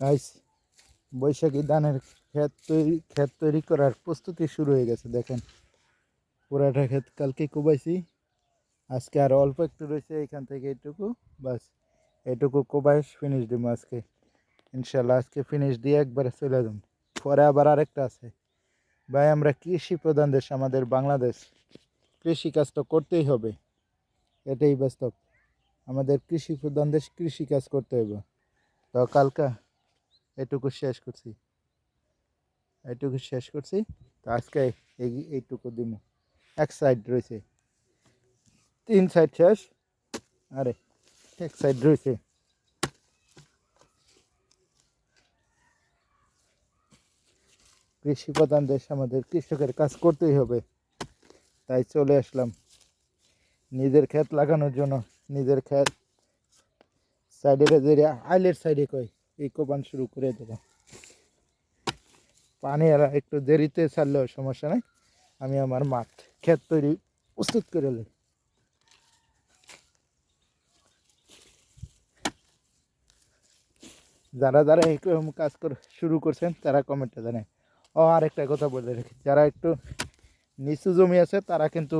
Guys বৈশাখী ধানের ক্ষেত তৈরি ক্ষেত তৈরি করার প্রস্তুতি শুরু হয়ে গেছে, দেখেন। পুরাটা ক্ষেত কালকে কোবাইছি, আজকে আর অল্প একটু রয়েছে, এখান থেকে এইটুকু বাস এইটুকু কোবাইশ ফিনিশ দিব আজকে। ইনশাল্লাহ আজকে ফিনিশ দিয়ে একবারে চলে যাব। পরে আবার আরেকটা আছে। ভাই, আমরা কৃষি প্রধান দেশ, আমাদের বাংলাদেশ। কৃষি কাজ তো করতেই হবে। এটাই বাস্তব। আমাদের কৃষি প্রধান দেশ কৃষি কাজ করতে হবে। তো কালকা এটুকু শেষ করছি। এটুকু শেষ করছি। তো আজকে এই, এইটুকু দিব এক সাইড রয়েছে। তিন সাইড শেষ। আরে, এক সাইড রয়েছে। কৃষি প্রধান দেশ আমাদের, কৃষকের কাজ করতেই হবে। তাই চলে আসলাম। নিজের ক্ষেত লাগানোর জন্য, নিজের ক্ষেত। সাইডে যে আইলের সাইডে কই? এই কোপান শুরু করে দেবো। পানি আর একটু দেরিতে ছাড়লেও সমস্যা নেই। আমি আমার মাঠ, ক্ষেত তৈরি প্রস্তুত করে লি যারা যারা এরকম কাজ করে, শুরু করছেন, তারা কমেন্টে জানে ও, আর একটা কথা বলে রাখি, যারা একটু নিচু জমি আছে, তারা কিন্তু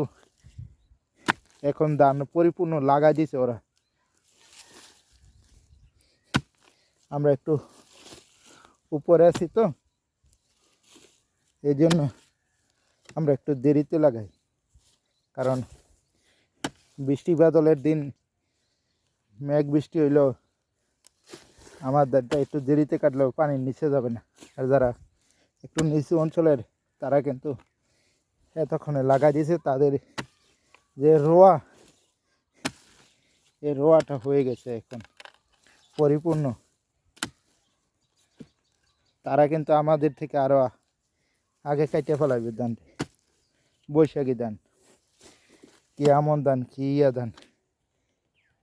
এখন ধান পরিপূর্ণ লাগাই দিছে ওরা। আমরা একটু উপরে আছি তো। এই জন্য আমরা একটু দেরিতে লাগাই। কারণ বৃষ্টি বাদলের দিন মেঘ বৃষ্টি হইলেও আমাদেরটা একটু দেরিতে কাটলেও পানির নিচে যাবে না। আর যারা একটু নিচু অঞ্চলের, তারা কিন্তু এতক্ষণে লাগাই দিয়েছে, তাদের যে রোয়া, এই রোয়াটা হয়ে গেছে এখন। পরিপূর্ণ। তারা কিন্তু আমাদের থেকে আরও আগে কাইটে ফেলাবে ধানটি বৈশাখী ধান। কি আমন ধান, কি ইয়া ধান।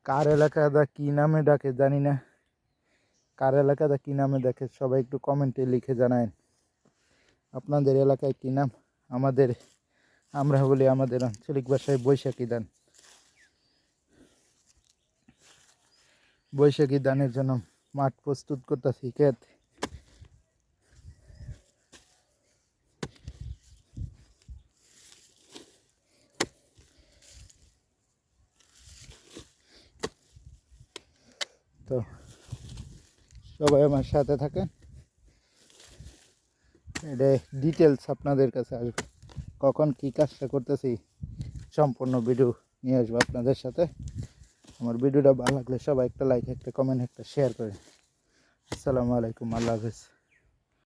কার এলাকাটা কি নামে ডাকে জানি না। কার এলাকাটা কি নামে দেখে সবাই একটু কমেন্টে লিখে জানায় আপনাদের এলাকায় কি নাম? আমাদের, আমরা বলি আমাদের আঞ্চলিক ভাষায় বৈশাখী ধান। বৈশাখী ধানের জন্য মাঠ প্রস্তুত করতেছি ক্ষেত তো সবাই আমার সাথে থাকেন। এটা ডিটেলস আপনাদের কাছে আসবে। কখন কী কাজটা করতেছি, সম্পূর্ণ ভিডিও নিয়ে আসব আপনাদের সাথে। আমার ভিডিওটা ভালো লাগলে সবাই একটা লাইক একটা কমেন্ট একটা শেয়ার করে। আসসালামু আলাইকুম, আল্লাহ হাফেজ।